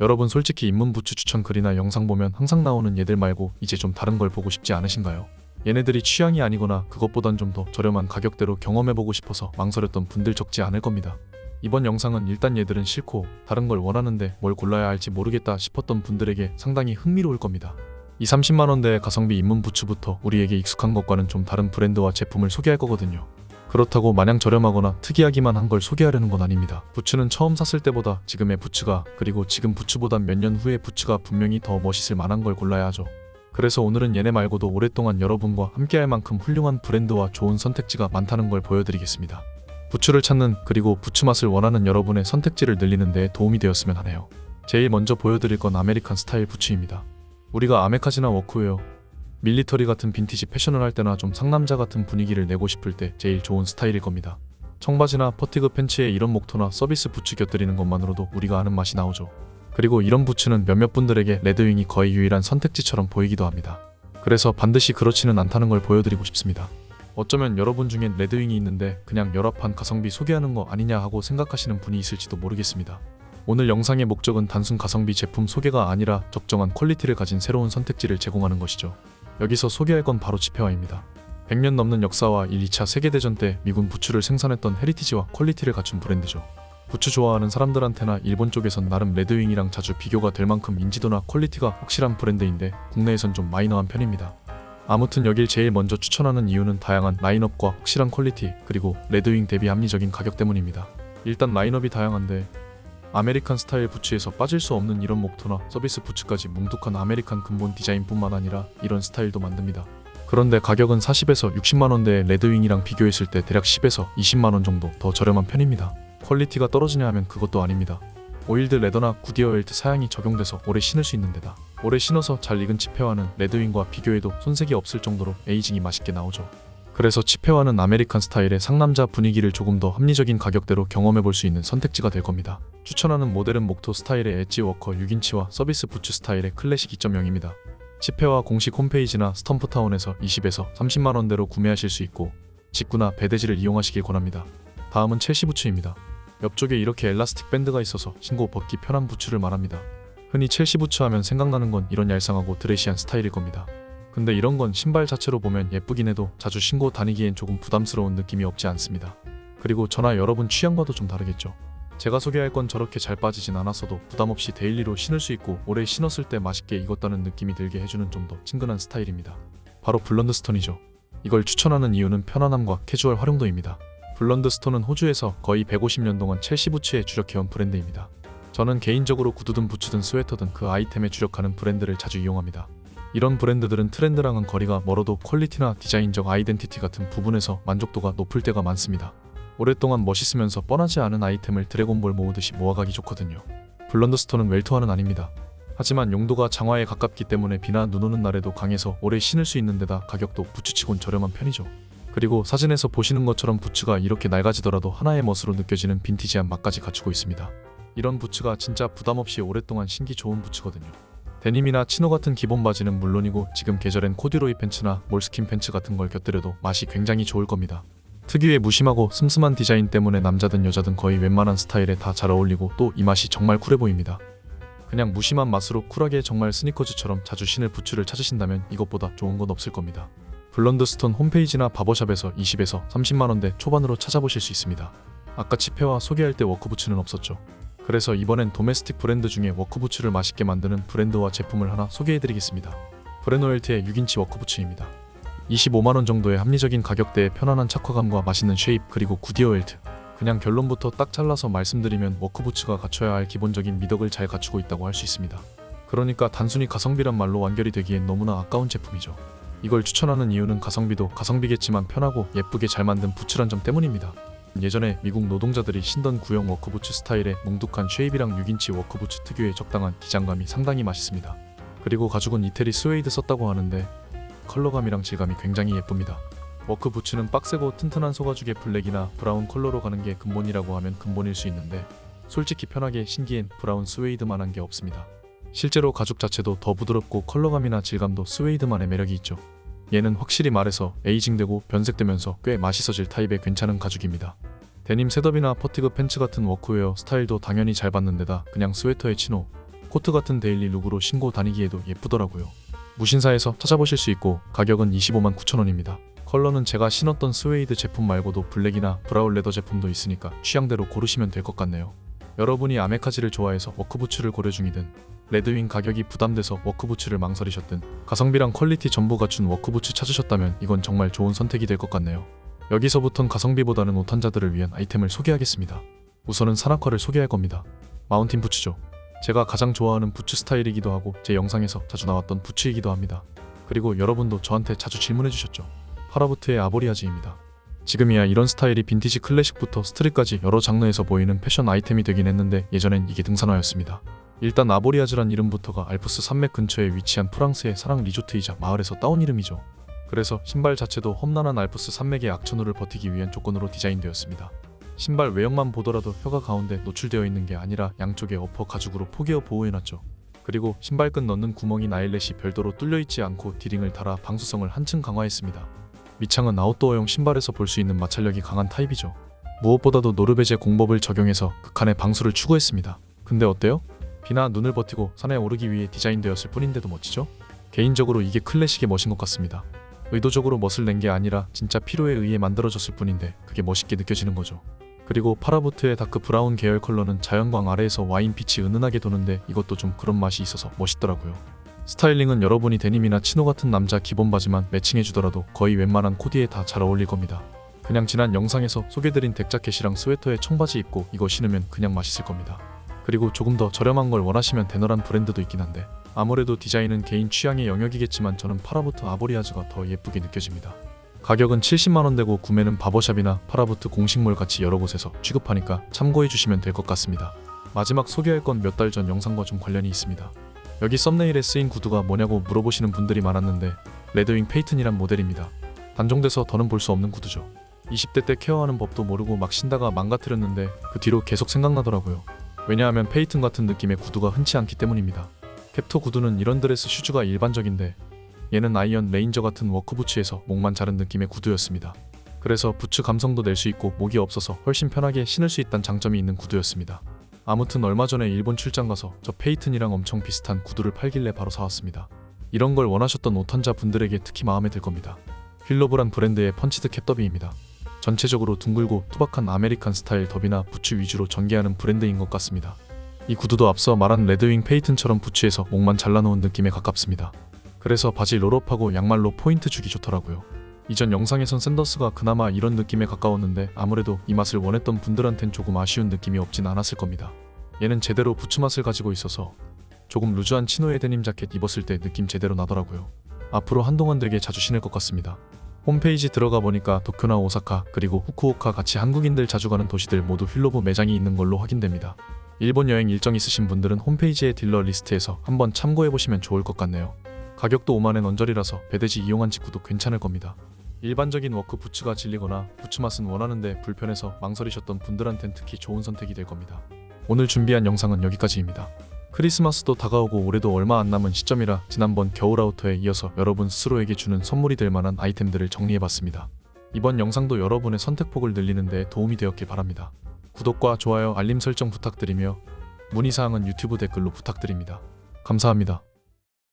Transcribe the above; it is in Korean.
여러분 솔직히 입문 부츠 추천 글이나 영상 보면 항상 나오는 얘들 말고 이제 좀 다른 걸 보고 싶지 않으신가요? 얘네들이 취향이 아니거나 그것보단 좀 더 저렴한 가격대로 경험해보고 싶어서 망설였던 분들 적지 않을 겁니다. 이번 영상은 일단 얘들은 싫고 다른 걸 원하는데 뭘 골라야 할지 모르겠다 싶었던 분들에게 상당히 흥미로울 겁니다. 이 30만원대의 가성비 입문 부츠부터 우리에게 익숙한 것과는 좀 다른 브랜드와 제품을 소개할 거거든요. 그렇다고 마냥 저렴하거나 특이하기만 한 걸 소개하려는 건 아닙니다. 부츠는 처음 샀을 때보다 지금의 부츠가 그리고 지금 부츠보단 몇 년 후의 부츠가 분명히 더 멋있을 만한 걸 골라야 하죠. 그래서 오늘은 얘네 말고도 오랫동안 여러분과 함께할 만큼 훌륭한 브랜드와 좋은 선택지가 많다는 걸 보여드리겠습니다. 부츠를 찾는 그리고 부츠 맛을 원하는 여러분의 선택지를 늘리는 데 도움이 되었으면 하네요. 제일 먼저 보여드릴 건 아메리칸 스타일 부츠입니다. 우리가 아메카지나 워크웨어, 밀리터리 같은 빈티지 패션을 할 때나 좀 상남자 같은 분위기를 내고 싶을 때 제일 좋은 스타일일 겁니다. 청바지나 퍼티그 팬츠에 이런 목토나 서비스 부츠 곁들이는 것만으로도 우리가 아는 맛이 나오죠. 그리고 이런 부츠는 몇몇 분들에게 레드윙이 거의 유일한 선택지처럼 보이기도 합니다. 그래서 반드시 그렇지는 않다는 걸 보여드리고 싶습니다. 어쩌면 여러분 중엔 레드윙이 있는데 그냥 열합한 가성비 소개하는 거 아니냐 하고 생각하시는 분이 있을지도 모르겠습니다. 오늘 영상의 목적은 단순 가성비 제품 소개가 아니라 적정한 퀄리티를 가진 새로운 선택지를 제공하는 것이죠. 여기서 소개할 건 바로 치페와입니다. 100년 넘는 역사와 1, 2차 세계대전 때 미군 부츠를 생산했던 헤리티지와 퀄리티를 갖춘 브랜드죠. 부츠 좋아하는 사람들한테나 일본 쪽에선 나름 레드윙이랑 자주 비교가 될 만큼 인지도나 퀄리티가 확실한 브랜드인데 국내에선 좀 마이너한 편입니다. 아무튼 여길 제일 먼저 추천하는 이유는 다양한 라인업과 확실한 퀄리티 그리고 레드윙 대비 합리적인 가격 때문입니다. 일단 라인업이 다양한데 아메리칸 스타일 부츠에서 빠질 수 없는 이런 목토나 서비스 부츠까지 뭉툭한 아메리칸 근본 디자인뿐만 아니라 이런 스타일도 만듭니다. 그런데 가격은 40에서 60만 원대의 레드윙이랑 비교했을 때 대략 10에서 20만 원 정도 더 저렴한 편입니다. 퀄리티가 떨어지냐 하면 그것도 아닙니다. 오일드 레더나 구디어 웰트 사양이 적용돼서 오래 신을 수 있는 데다 오래 신어서 잘 익은 치페와는 레드윙과 비교해도 손색이 없을 정도로 에이징이 맛있게 나오죠. 그래서 치페와는 아메리칸 스타일의 상남자 분위기를 조금 더 합리적인 가격대로 경험해 볼 수 있는 선택지가 될 겁니다. 추천하는 모델은 목토 스타일의 엣지 워커 6인치와 서비스 부츠 스타일의 클래식 2.0입니다. 치페와 공식 홈페이지나 스텀프타운에서 20에서 30만 원대로 구매하실 수 있고 직구나 배대지를 이용하시길 권합니다. 다음은 첼시 부츠입니다. 옆쪽에 이렇게 엘라스틱 밴드가 있어서 신고 벗기 편한 부츠를 말합니다. 흔히 첼시 부츠 하면 생각나는 건 이런 얄쌍하고 드레시한 스타일일 겁니다. 근데 이런 건 신발 자체로 보면 예쁘긴 해도 자주 신고 다니기엔 조금 부담스러운 느낌이 없지 않습니다. 그리고 저나 여러분 취향과도 좀 다르겠죠. 제가 소개할 건 저렇게 잘 빠지진 않았어도 부담 없이 데일리로 신을 수 있고 오래 신었을 때 맛있게 익었다는 느낌이 들게 해주는 좀 더 친근한 스타일입니다. 바로 블런드 스톤이죠. 이걸 추천하는 이유는 편안함과 캐주얼 활용도입니다. 블런드 스톤은 호주에서 거의 150년 동안 첼시 부츠에 주력해온 브랜드입니다. 저는 개인적으로 구두든 부츠든 스웨터든 그 아이템에 주력하는 브랜드를 자주 이용합니다. 이런 브랜드들은 트렌드랑은 거리가 멀어도 퀄리티나 디자인적 아이덴티티 같은 부분에서 만족도가 높을 때가 많습니다. 오랫동안 멋있으면서 뻔하지 않은 아이템을 드래곤볼 모으듯이 모아가기 좋거든요. 블런드 스톤은 웰토화는 아닙니다. 하지만 용도가 장화에 가깝기 때문에 비나 눈 오는 날에도 강해서 오래 신을 수 있는 데다 가격도 부츠치곤 저렴한 편이죠. 그리고 사진에서 보시는 것처럼 부츠가 이렇게 낡아지더라도 하나의 멋으로 느껴지는 빈티지한 맛까지 갖추고 있습니다. 이런 부츠가 진짜 부담 없이 오랫동안 신기 좋은 부츠거든요. 데님이나 치노 같은 기본 바지는 물론이고 지금 계절엔 코듀로이 팬츠나 몰스킨 팬츠 같은 걸 곁들여도 맛이 굉장히 좋을 겁니다. 특유의 무심하고 슴슴한 디자인 때문에 남자든 여자든 거의 웬만한 스타일에 다 잘 어울리고 또 이 맛이 정말 쿨해 보입니다. 그냥 무심한 맛으로 쿨하게 정말 스니커즈처럼 자주 신을 부츠를 찾으신다면 이것보다 좋은 건 없을 겁니다. 블런드 스톤 홈페이지나 바버샵에서 20에서 30만 원대 초반으로 찾아보실 수 있습니다. 아까 치페와 소개할 때 워크부츠는 없었죠. 그래서 이번엔 도메스틱 브랜드 중에 워크부츠를 맛있게 만드는 브랜드와 제품을 하나 소개해드리겠습니다. 브레노엘트의 6인치 워크부츠입니다. 25만원 정도의 합리적인 가격대에 편안한 착화감과 맛있는 쉐입 그리고 구디어 웰트 그냥 결론부터 딱 잘라서 말씀드리면 워크부츠가 갖춰야 할 기본적인 미덕을 잘 갖추고 있다고 할 수 있습니다. 그러니까 단순히 가성비란 말로 완결이 되기엔 너무나 아까운 제품이죠. 이걸 추천하는 이유는 가성비도 가성비겠지만 편하고 예쁘게 잘 만든 부츠란 점 때문입니다. 예전에 미국 노동자들이 신던 구형 워크부츠 스타일의 뭉툭한 쉐입이랑 6인치 워크부츠 특유의 적당한 기장감이 상당히 맛있습니다. 그리고 가죽은 이태리 스웨이드 썼다고 하는데 컬러감이랑 질감이 굉장히 예쁩니다. 워크 부츠는 빡세고 튼튼한 소가죽의 블랙이나 브라운 컬러로 가는 게 근본이라고 하면 근본일 수 있는데 솔직히 편하게 신기엔 브라운 스웨이드만한 게 없습니다. 실제로 가죽 자체도 더 부드럽고 컬러감이나 질감도 스웨이드만의 매력이 있죠. 얘는 확실히 말해서 에이징되고 변색되면서 꽤 맛있어질 타입의 괜찮은 가죽입니다. 데님 셋업이나 퍼티그 팬츠 같은 워크웨어 스타일도 당연히 잘 받는 데다 그냥 스웨터에 치노, 코트 같은 데일리 룩으로 신고 다니기에도 예쁘더라고요. 무신사에서 찾아보실 수 있고 가격은 25만 9천 원입니다. 컬러는 제가 신었던 스웨이드 제품 말고도 블랙이나 브라운 레더 제품도 있으니까 취향대로 고르시면 될 것 같네요. 여러분이 아메카지를 좋아해서 워크부츠를 고려 중이든 레드윙 가격이 부담돼서 워크부츠를 망설이셨든 가성비랑 퀄리티 전부 갖춘 워크부츠 찾으셨다면 이건 정말 좋은 선택이 될 것 같네요. 여기서부턴 가성비보다는 오탄자들을 위한 아이템을 소개하겠습니다. 우선은 산악화를 소개할 겁니다. 마운틴 부츠죠. 제가 가장 좋아하는 부츠 스타일이기도 하고 제 영상에서 자주 나왔던 부츠이기도 합니다. 그리고 여러분도 저한테 자주 질문해 주셨죠. 파라부트의 아보리아즈입니다. 지금이야 이런 스타일이 빈티지 클래식부터 스트릿까지 여러 장르에서 보이는 패션 아이템이 되긴 했는데 예전엔 이게 등산화였습니다. 일단 아보리아즈란 이름부터가 알프스 산맥 근처에 위치한 프랑스의 사랑 리조트이자 마을에서 따온 이름이죠. 그래서 신발 자체도 험난한 알프스 산맥의 악천후를 버티기 위한 조건으로 디자인되었습니다. 신발 외형만 보더라도 혀가 가운데 노출되어 있는 게 아니라 양쪽에 어퍼 가죽으로 포개어 보호해놨죠. 그리고 신발끈 넣는 구멍인 아일렛이 별도로 뚫려 있지 않고 디링을 달아 방수성을 한층 강화했습니다. 밑창은 아웃도어용 신발에서 볼 수 있는 마찰력이 강한 타입이죠. 무엇보다도 노르베제 공법을 적용해서 극한의 방수를 추구했습니다. 근데 어때요? 비나 눈을 버티고 산에 오르기 위해 디자인되었을 뿐인데도 멋지죠? 개인적으로 이게 클래식의 멋인 것 같습니다. 의도적으로 멋을 낸 게 아니라 진짜 필요에 의해 만들어졌을 뿐인데 그게 멋있게 느껴지는 거죠. 그리고 파라보트의 다크 브라운 계열 컬러는 자연광 아래에서 와인 빛이 은은하게 도는데 이것도 좀 그런 맛이 있어서 멋있더라고요. 스타일링은 여러분이 데님이나 치노 같은 남자 기본 바지만 매칭해주더라도 거의 웬만한 코디에 다 잘 어울릴 겁니다. 그냥 지난 영상에서 소개드린 덱 자켓이랑 스웨터에 청바지 입고 이거 신으면 그냥 맛있을 겁니다. 그리고 조금 더 저렴한 걸 원하시면 데너란 브랜드도 있긴 한데 아무래도 디자인은 개인 취향의 영역이겠지만 저는 파라보트 아보리아즈가 더 예쁘게 느껴집니다. 가격은 70만원대고 구매는 바버샵이나 파라보트 공식몰 같이 여러 곳에서 취급하니까 참고해 주시면 될 것 같습니다. 마지막 소개할 건 몇 달 전 영상과 좀 관련이 있습니다. 여기 썸네일에 쓰인 구두가 뭐냐고 물어보시는 분들이 많았는데 레드윙 페이튼이란 모델입니다. 단종돼서 더는 볼 수 없는 구두죠. 20대 때 케어하는 법도 모르고 막 신다가 망가뜨렸는데 그 뒤로 계속 생각나더라고요. 왜냐하면 페이튼 같은 느낌의 구두가 흔치 않기 때문입니다. 캡토 구두는 이런 드레스 슈즈가 일반적인데 얘는 아이언 레인저 같은 워크부츠에서 목만 자른 느낌의 구두였습니다. 그래서 부츠 감성도 낼 수 있고 목이 없어서 훨씬 편하게 신을 수 있다는 장점이 있는 구두였습니다. 아무튼 얼마 전에 일본 출장 가서 저 페이튼이랑 엄청 비슷한 구두를 팔길래 바로 사왔습니다. 이런 걸 원하셨던 오탄자 분들에게 특히 마음에 들 겁니다. 휠러브란 브랜드의 펀치드 캡더비입니다. 전체적으로 둥글고 투박한 아메리칸 스타일 더비나 부츠 위주로 전개하는 브랜드인 것 같습니다. 이 구두도 앞서 말한 레드윙 페이튼처럼 부츠에서 목만 잘라놓은 느낌에 가깝습니다. 그래서 바지 롤업하고 양말로 포인트 주기 좋더라고요. 이전 영상에선 샌더스가 그나마 이런 느낌에 가까웠는데 아무래도 이 맛을 원했던 분들한텐 조금 아쉬운 느낌이 없진 않았을 겁니다. 얘는 제대로 부츠 맛을 가지고 있어서 조금 루즈한 치노의 데님 자켓 입었을 때 느낌 제대로 나더라고요. 앞으로 한동안 되게 자주 신을 것 같습니다. 홈페이지 들어가 보니까 도쿄나 오사카 그리고 후쿠오카 같이 한국인들 자주 가는 도시들 모두 휠로브 매장이 있는 걸로 확인됩니다. 일본 여행 일정 있으신 분들은 홈페이지의 딜러 리스트에서 한번 참고해 보시면 좋을 것 같네요. 가격도 5만엔 언저리라서 배대지 이용한 직구도 괜찮을 겁니다. 일반적인 워크 부츠가 질리거나 부츠 맛은 원하는데 불편해서 망설이셨던 분들한텐 특히 좋은 선택이 될 겁니다. 오늘 준비한 영상은 여기까지입니다. 크리스마스도 다가오고 올해도 얼마 안 남은 시점이라 지난번 겨울 아우터에 이어서 여러분 스스로에게 주는 선물이 될 만한 아이템들을 정리해봤습니다. 이번 영상도 여러분의 선택폭을 늘리는 데 도움이 되었길 바랍니다. 구독과 좋아요, 알림 설정 부탁드리며 문의사항은 유튜브 댓글로 부탁드립니다. 감사합니다.